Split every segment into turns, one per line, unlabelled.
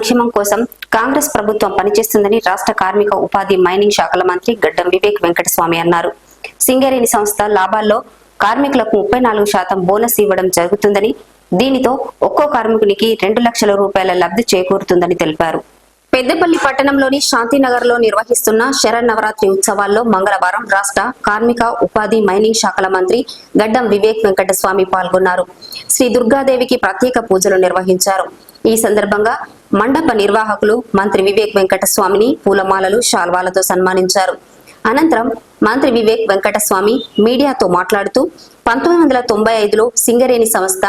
సంక్షేమం కోసం కాంగ్రెస్ ప్రభుత్వం పనిచేస్తుందని రాష్ట్ర కార్మిక ఉపాధి మైనింగ్ శాఖల మంత్రి గడ్డం వివేక్ వెంకటస్వామి అన్నారు. సింగరేణి సంస్థ లాభాల్లో కార్మికులకు ముప్పై నాలుగు శాతం బోనస్ ఇవ్వడం జరుగుతుందని దీనితో ఒక్కో కార్మికునికి రెండు లక్షల రూపాయల లబ్ధి చేకూరుతుందని తెలిపారు. పెద్దపల్లి పట్టణంలోని శాంతినగర్లో నిర్వహిస్తున్న శరన్నవరాత్రి ఉత్సవాల్లో మంగళవారం రాష్ట్ర కార్మిక ఉపాధి మైనింగ్ శాఖల మంత్రి గడ్డం వివేక్ వెంకటస్వామి పాల్గొన్నారు. శ్రీ దుర్గాదేవికి ప్రత్యేక పూజలు నిర్వహించారు. ఈ సందర్భంగా మండప నిర్వాహకులు మంత్రి వివేక్ వెంకటస్వామిని పూలమాలలు శాల్వాలతో సన్మానించారు. అనంతరం మంత్రి వివేక్ వెంకటస్వామి మీడియాతో మాట్లాడుతూ పంతొమ్మిది వందల తొంభై ఐదులో సింగరేణి సంస్థ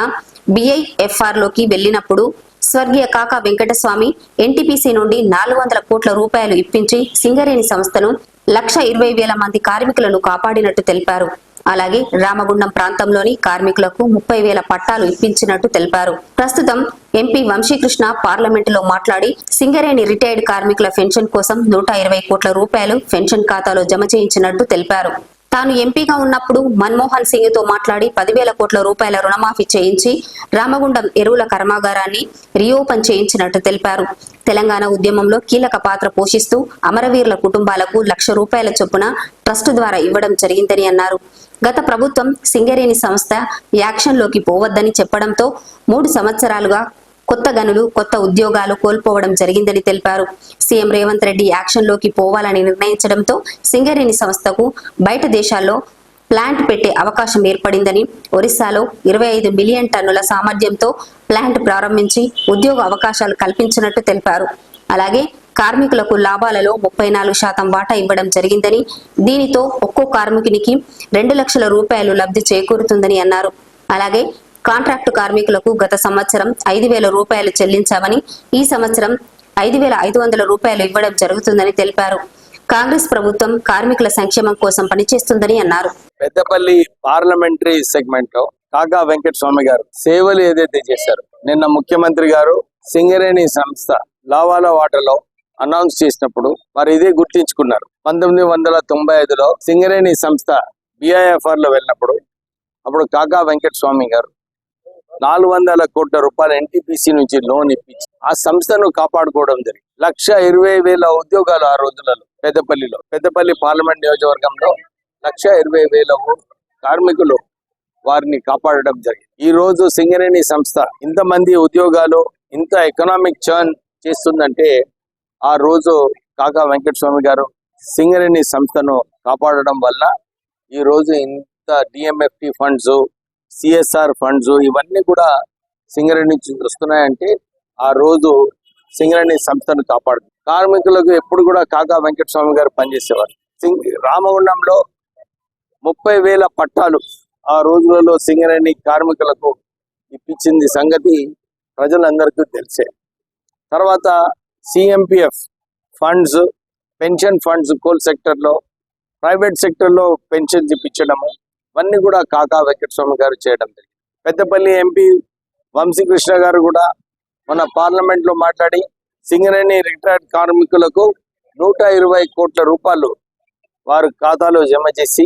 బిఐఎఫ్ఆర్లోకి వెళ్ళినప్పుడు స్వర్గీయ కాకా వెంకటస్వామి ఎన్టీపీసీ నుండి నాలుగు వందల కోట్ల రూపాయలు ఇప్పించి సింగరేణి సంస్థను లక్ష ఇరవై వేల మంది కార్మికులను కాపాడినట్టు తెలిపారు. అలాగే రామగుండం ప్రాంతంలోని కార్మికులకు ముప్పై వేల పట్టాలు ఇప్పించినట్టు తెలిపారు. ప్రస్తుతం ఎంపీ వంశీకృష్ణ పార్లమెంటులో మాట్లాడి సింగరేణి రిటైర్డ్ కార్మికుల పెన్షన్ కోసం నూట ఇరవై కోట్ల రూపాయలు పెన్షన్ ఖాతాలో జమ చేయించినట్టు తెలిపారు. తాను ఎంపీగా ఉన్నప్పుడు మన్మోహన్ సింగ్తో మాట్లాడి పదివేల కోట్ల రూపాయల రుణమాఫీ చేయించి రామగుండం ఎరువుల కర్మాగారాన్ని రీఓపెన్ చేయించినట్టు తెలిపారు. తెలంగాణ ఉద్యమంలో కీలక పాత్ర పోషిస్తూ అమరవీరుల కుటుంబాలకు లక్ష రూపాయల చొప్పున ట్రస్ట్ ద్వారా ఇవ్వడం జరిగిందని అన్నారు. గత ప్రభుత్వం సింగరేణి సంస్థ యాక్షన్లోకి పోవద్దని చెప్పడంతో మూడు సంవత్సరాలుగా కొత్త గనులు కొత్త ఉద్యోగాలు కోల్పోవడం జరిగిందని తెలిపారు. సీఎం రేవంత్ రెడ్డి యాక్షన్లోకి పోవాలని నిర్ణయించడంతో సింగరేణి సంస్థకు బయట దేశాల్లో ప్లాంట్ పెట్టే అవకాశం ఏర్పడిందని ఒరిస్సాలో ఇరవై ఐదు మిలియన్ టన్నుల సామర్థ్యంతో ప్లాంట్ ప్రారంభించి ఉద్యోగ అవకాశాలు కల్పించినట్టు తెలిపారు. అలాగే కార్మికులకు లాభాలలో ముప్పై నాలుగు శాతం వాటా ఇవ్వడం జరిగిందని దీనితో ఒక్కో కార్మికునికి రెండు లక్షల రూపాయలు లబ్ధి చేకూరుతుందని అన్నారు. అలాగే కాంట్రాక్టు కార్మికులకు గత సంవత్సరం ఐదు వేల రూపాయలు చెల్లించామని ఈ సంవత్సరం ఐదు వేల ఐదు వందల రూపాయలు ఇవ్వడం జరుగుతుందని తెలిపారు. కాంగ్రెస్ ప్రభుత్వం కార్మికుల సంక్షేమం కోసం పనిచేస్తుందని అన్నారు.
పెద్దపల్లి పార్లమెంటరీ సెగ్మెంట్లో కాకా వెంకట స్వామి గారు సేవలు ఏదైతే చేశారు నిన్న ముఖ్యమంత్రి గారు సింగరేణి సంస్థ లావాల వాటలో అనౌన్స్ చేసినప్పుడు మరి ఇదే గుర్తించుకున్నారు. పంతొమ్మిది వందల తొంభై ఐదులో సింగరేణి సంస్థ బిఐఎఫ్ఆర్లో వెళ్ళినప్పుడు అప్పుడు కాకా వెంకట స్వామి గారు నాలుగు వందల కోట్ల రూపాయల ఎన్టీపీసీ నుంచి లోన్ ఇప్పించి ఆ సంస్థను కాపాడుకోవడం జరిగింది. లక్ష ఇరవై వేల ఉద్యోగాలు ఆ రోజులలో పెద్దపల్లిలో. పెద్దపల్లి పార్లమెంట్ నియోజకవర్గంలో లక్ష ఇరవై వేల కార్మికులు వారిని కాపాడడం జరిగింది. ఈ రోజు సింగరేణి సంస్థ ఇంతమంది ఉద్యోగాలు ఇంత ఎకనామిక్ చర్న్ చేస్తుందంటే ఆ రోజు కాకా వెంకటస్వామి గారు సింగరేణి సంస్థను కాపాడడం వల్ల ఈ రోజు ఇంత డిఎంఎఫ్టి ఫండ్స్ సిఎస్ఆర్ ఫండ్స్ ఇవన్నీ కూడా సింగరేణి నుంచి వస్తున్నాయంటే ఆ రోజు సింగరేణి సంస్థను కాపాడు కార్మికులకు ఎప్పుడు కూడా కాకా వెంకటస్వామి గారు పనిచేసేవారు. సింగ్ రామగుండంలో ముప్పై వేల పట్టాలు ఆ రోజులలో సింగరేణి కార్మికులకు ఇప్పించింది సంగతి ప్రజలందరికీ తెలిసే. తర్వాత CMPF funds pension funds coal సెక్టర్లో ప్రైవేట్ సెక్టర్లో పెన్షన్ ఇప్పించడము ఇవన్నీ కూడా కాకా వెంకటస్వామి గారు చేయడం జరిగింది. పెద్దపల్లి ఎంపీ వంశీకృష్ణ గారు కూడా మన పార్లమెంట్లో మాట్లాడి సింగరేణి రిటైర్డ్ కార్మికులకు నూట ఇరవై కోట్ల రూపాయలు వారు ఖాతాలో జమ చేసి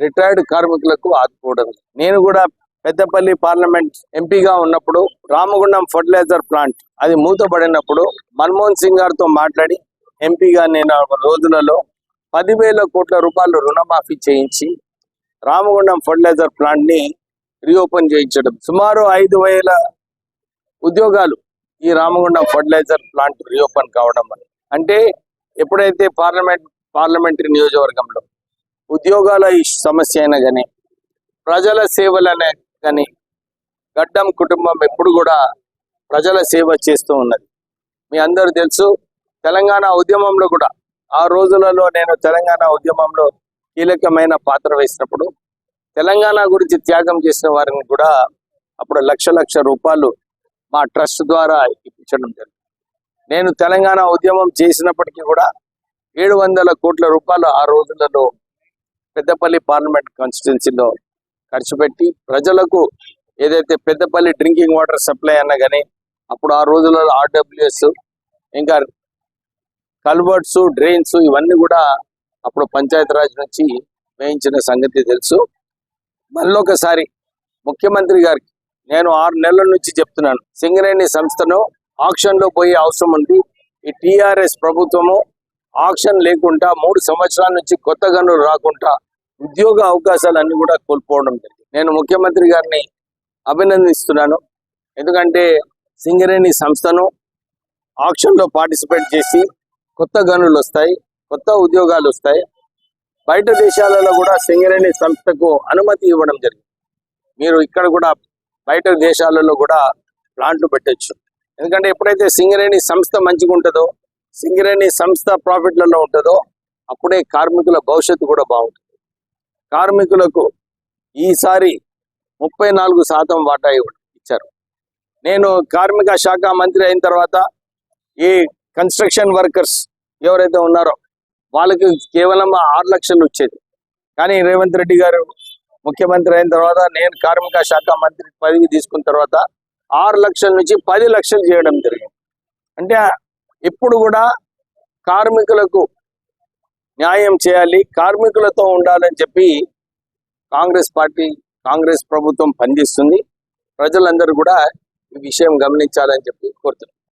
రిటైర్డ్ కార్మికులకు ఆదుకోవడం. నేను కూడా పెద్దపల్లి పార్లమెంట్ ఎంపీగా ఉన్నప్పుడు రామగుండం ఫర్టిలైజర్ ప్లాంట్ అది మూతపడినప్పుడు మన్మోహన్ సింగ్ గారితో మాట్లాడి ఎంపీగా నేను రోజులలో పదివేల కోట్ల రూపాయలు రుణమాఫీ చేయించి రామగుండం ఫర్టిలైజర్ ప్లాంట్ని రీఓపెన్ చేయించడం. సుమారు ఐదు వేల ఉద్యోగాలు ఈ రామగుండం ఫర్టిలైజర్ ప్లాంట్ రీఓపెన్ కావడం అంటే ఎప్పుడైతే పార్లమెంట్ పార్లమెంటరీ నియోజకవర్గంలో ఉద్యోగాల సమస్య అయినా కానీ ప్రజల సేవలనే కానీ గడ్డం కుటుంబం ఎప్పుడు కూడా ప్రజల సేవ చేస్తూ ఉన్నది. మీ అందరూ తెలుసు తెలంగాణ ఉద్యమంలో కూడా ఆ రోజులలో నేను తెలంగాణ ఉద్యమంలో కీలకమైన పాత్ర వేసినప్పుడు తెలంగాణ గురించి త్యాగం చేసిన వారిని కూడా అప్పుడు లక్ష లక్ష రూపాయలు మా ట్రస్ట్ ద్వారా ఇప్పించడం జరిగింది. నేను తెలంగాణ ఉద్యమం చేసినప్పటికీ కూడా ఏడు వందల కోట్ల రూపాయలు ఆ రోజులలో పెద్దపల్లి పార్లమెంట్ కాన్స్టిట్యున్సీలో ఖర్చు పెట్టి ప్రజలకు ఏదైతే పెద్దపల్లి డ్రింకింగ్ వాటర్ సప్లై అన్నా కానీ అప్పుడు ఆ రోజులలో ఆర్డబ్ల్యూఎస్ ఇంకా కల్వర్ట్స్ డ్రైన్స్ ఇవన్నీ కూడా అప్పుడు పంచాయతీ రాజ్ నుంచి వేయించిన సంగతి తెలుసు. మళ్ళొకసారి ముఖ్యమంత్రి గారికి నేను ఆరు నెలల నుంచి చెప్తున్నాను. సింగరేణి సంస్థను ఆక్షన్లో పోయే అవసరం ఉంది. ఈ టీఆర్ఎస్ ప్రభుత్వము ఆక్షన్ లేకుండా మూడు సంవత్సరాల నుంచి కొత్త గనులు రాకుండా ఉద్యోగ అవకాశాలన్నీ కూడా కోల్పోవడం జరిగింది. నేను ముఖ్యమంత్రి గారిని అభినందిస్తున్నాను. ఎందుకంటే సింగరేణి సంస్థను ఆక్షన్లో పార్టిసిపేట్ చేసి కొత్త గనులు వస్తాయి. కొత్త ఉద్యోగాలు వస్తాయి. బయట దేశాలలో కూడా సింగరేణి సంస్థకు అనుమతి ఇవ్వడం జరిగింది. మీరు ఇక్కడ కూడా బయట దేశాలలో కూడా ప్లాంట్లు పెట్టచ్చు. ఎందుకంటే ఎప్పుడైతే సింగరేణి సంస్థ మంచిగా ఉంటుందో సింగరేణి సంస్థ ప్రాఫిట్లలో ఉంటుందో అప్పుడే కార్మికుల భవిష్యత్తు కూడా బాగుంటుంది. కార్మికులకు ఈసారి ముప్పై నాలుగు శాతం వాటా ఇచ్చారు. నేను కార్మిక శాఖ మంత్రి అయిన తర్వాత ఈ కన్స్ట్రక్షన్ వర్కర్స్ ఎవరైతే ఉన్నారో వాళ్ళకి కేవలం ఆరు లక్షలు వచ్చేది. కానీ రేవంత్ రెడ్డి గారు ముఖ్యమంత్రి అయిన తర్వాత నేను కార్మిక శాఖ మంత్రి పదవి తీసుకున్న తర్వాత ఆరు లక్షల నుంచి పది లక్షలు చేయడం జరిగింది. అంటే ఇప్పుడు కూడా కార్మికులకు న్యాయం చేయాలి కార్మికులతో ఉండాలని చెప్పి కాంగ్రెస్ పార్టీ కాంగ్రెస్ ప్రభుత్వం పనిచేస్తుంది. ప్రజలందరూ కూడా ఈ విషయం గమనించాలని చెప్పి కోరుతున్నాను